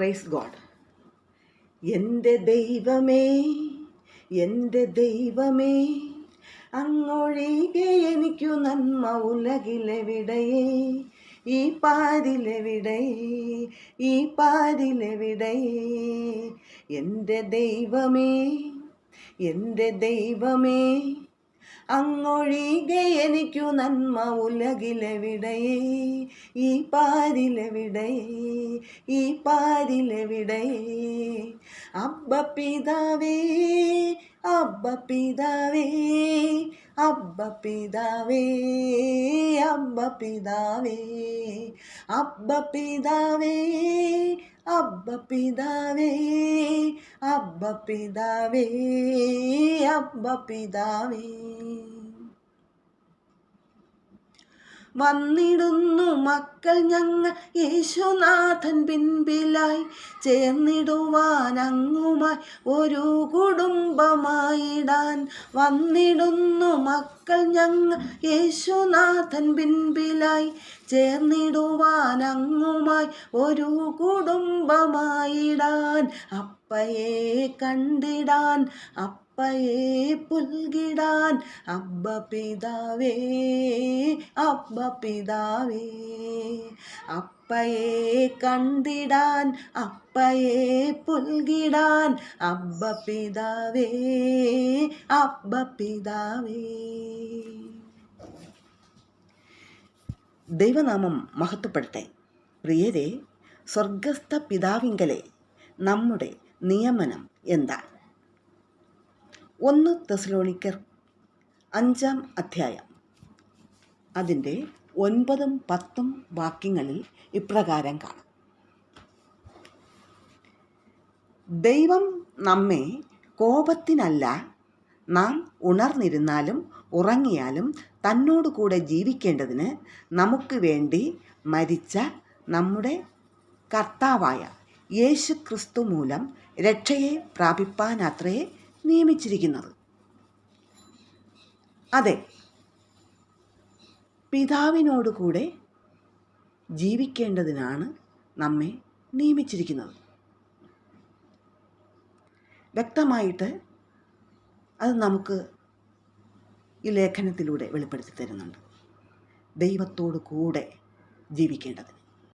Praise God എന്റെ ദൈവമേ എന്റെ ദൈവമേ അങ്ങൊഴികെ എനിക്കു നന്മ ഉലകിലെവിടയേ ഈ പാരിലെവിടയേ ഈ പാരിലെവിടയേ എന്റെ ദൈവമേ എന്റെ ദൈവമേ അങ്ങൊഴികെ എനിക്കു നന്മ ഉലകിലെവിടയേ? ഈ പാരിലെവിടയേ? ഈ പാരിലെവിടയേ? അബ്ബ പിതാവേ അബ്ബ പിതാവേ അബ്ബ പിതാവേ അബ്ബ പിതാവേ അബ്ബ പിതാവേ അബ്ബ പിതാവേ അബ്ബ പിതാവേ അബ്ബ പിതാവേ. വന്നിടുന്നു മക്കൾ ഞങ്ങൾ യേശുനാഥൻ പിൻപിലായി ചേർന്നിടുവാൻ അങ്ങുമായി ഒരു കുടുംബമായിടാൻ വന്നിടുന്നു മക്കൾ ഞങ്ങൾ യേശുനാഥൻ പിൻപിലായി ചേർന്നിടുവാൻ അങ്ങുമായി ഒരു കുടുംബമായിടാൻ അപ്പയെ കണ്ടിടാൻ അപ്പയെ പുൽകിടാൻ അബ്ബ പിതാവേ അബ്ബ പിതാവേ. അപ്പയെ കണ്ടിടാൻ അപ്പയെ പുൽകിടാൻ അബ്ബ പിതാവേ അബ്ബ പിതാവേ. ദൈവനാമം മഹത്വപ്പെടട്ടെ പ്രിയരെ സ്വർഗസ്ഥ പിതാവിങ്കലെ നമ്മുടെ നിയമനം എന്താണ് ഒന്ന് തെസ്ലോണിക്കർ അഞ്ചാം അധ്യായം. അതിന്റെ ഒൻപതും പത്തും വാക്യങ്ങളിൽ ഇപ്രകാരം കാണാം. ദൈവം നമ്മെ കോപത്തിനല്ല നാം ഉണർന്നിരുന്നാലും ഉറങ്ങിയാലും തന്നോട് കൂടെ ജീവിക്കേണ്ടതിന് നമുക്ക് വേണ്ടി മരിച്ച നമ്മുടെ കർത്താവായ യേശു ക്രിസ്തു മൂലം രക്ഷയെ പ്രാപിപ്പാനത്രേ നിയമിച്ചിരിക്കുന്നത്. അതെ. പിതാവിനോടുകൂടെ ജീവിക്കേണ്ടതിനാണ് നമ്മെ നിയമിച്ചിരിക്കുന്നത്. വ്യക്തമായിട്ട് അത് നമുക്ക് ഈ ലേഖനത്തിലൂടെ വെളിപ്പെടുത്തി തരുന്നുണ്ട്. ദൈവത്തോടു കൂടെ ജീവിക്കേണ്ടതിന്.